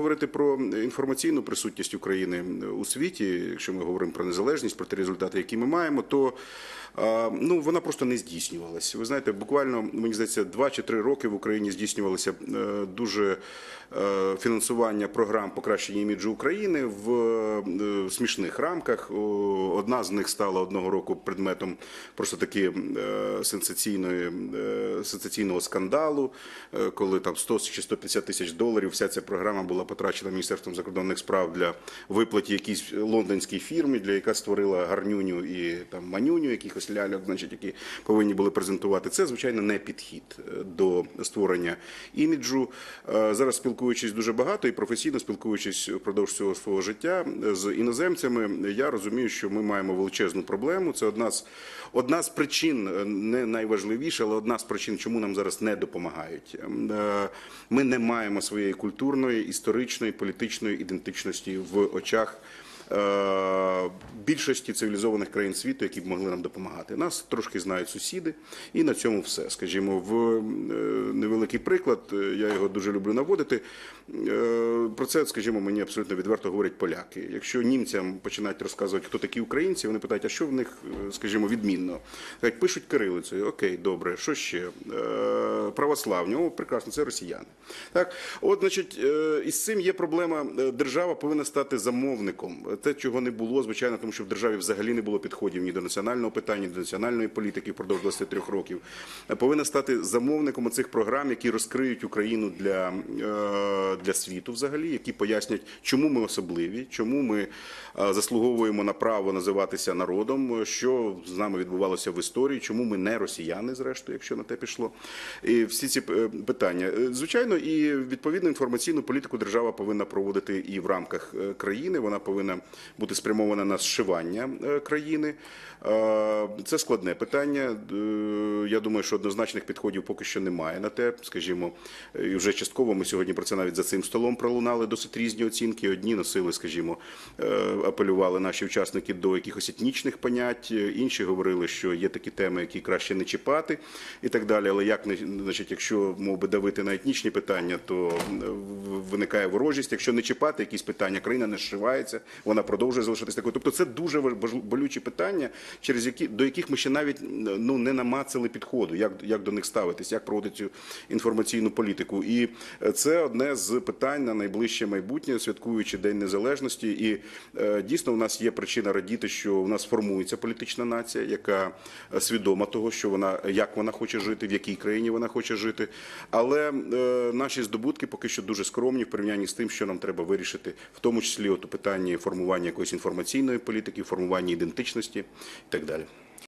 Говорити про інформаційну присутність України у світі, якщо ми говоримо про незалежність, про ті результати, які ми маємо, то е, ну вона просто не здійснювалася. Ви знаєте, буквально мені здається, два чи три роки в Україні здійснювалося е, дуже е, фінансування програм покращення іміджу України в е, смішних рамках. Одна з них стала одного року предметом просто таки е, сенсаційної е, сенсаційного скандалу, коли там 100 чи 150 тисяч доларів вся ця програма була потрачена Міністерством закордонних справ для виплаті якійсь лондонській фірмі, для яка створила гарнюню і там манюню, якихось ляльок, значить, які повинні були презентувати. Це звичайно не підхід до створення іміджу. Зараз спілкуючись дуже багато і професійно спілкуючись впродовж цього свого життя з іноземцями, я розумію, що ми маємо величезну проблему. Це одна з одна з причин, е, не найважливіша, але одна з причин, чому нам зараз не допомагають. Е, Ми не маємо своєї культурної, історичної, політичної ідентичності в очах. Е, Більшості цивілізованих країн світу, які б могли нам допомагати, нас трошки знають сусіди, і на цьому все. Скажімо, в е, невеликий приклад, е, я його дуже люблю наводити. Про це, скажімо, мені абсолютно відверто говорять поляки. Якщо німцям починають розказувати, хто такі українці, вони питають, а що в них, скажімо, відмінно? Кажуть, пишуть кирилицею. Окей, добре, що ще? Православні, о, прекрасно, це росіяни. Так, от, значить, із цим є проблема. Держава повинна стати замовником. Те, чого не було, звичайно, тому що в державі взагалі не було підходів ні до національного питання, ні до національної політики впродовж 23 років. Е, Повинна стати замовником цих програм, які розкриють Україну для, е, для світу, взагалі, які пояснять, чому ми особливі, чому ми е, заслуговуємо на право називатися народом, що з нами відбувалося в історії, чому ми не росіяни, зрештою, якщо на те пішло. І всі ці питання. Звичайно, і відповідну інформаційну політику держава повинна проводити і в рамках країни. Вона повинна бути спрямована на зшивання е, країни. Е, Це складне питання. Е, Я думаю, що однозначних підходів поки що немає на те. Скажімо, і вже частково ми сьогодні про це навіть за цим столом пролунали досить різні оцінки. Одні носили, скажімо, апелювали наші учасники до якихось етнічних понять, інші говорили, що є такі теми, які краще не чіпати, і так далі. Але як значить, якщо мов би давити на етнічні питання, то виникає ворожість. Якщо не чіпати якісь питання, країна не зшивається, вона продовжує залишатись такою. Тобто, це дуже болючі питання, через які до яких ми ще навіть ну не намацали підходу, як, як до них ставитись, як проводити цю інформаційну політику. І е, це одне з питань на найближче майбутнє, святкуючи День Незалежності. І е, дійсно у нас є причина радіти, що у нас формується політична нація, яка е, свідома того, що вона як вона хоче жити, в якій країні вона хоче жити. Але е, наші здобутки поки що дуже скромні в порівнянні з тим, що нам треба вирішити, в тому числі от у питанні формування якоїсь інформаційної політики, формування ідентичності і так далі.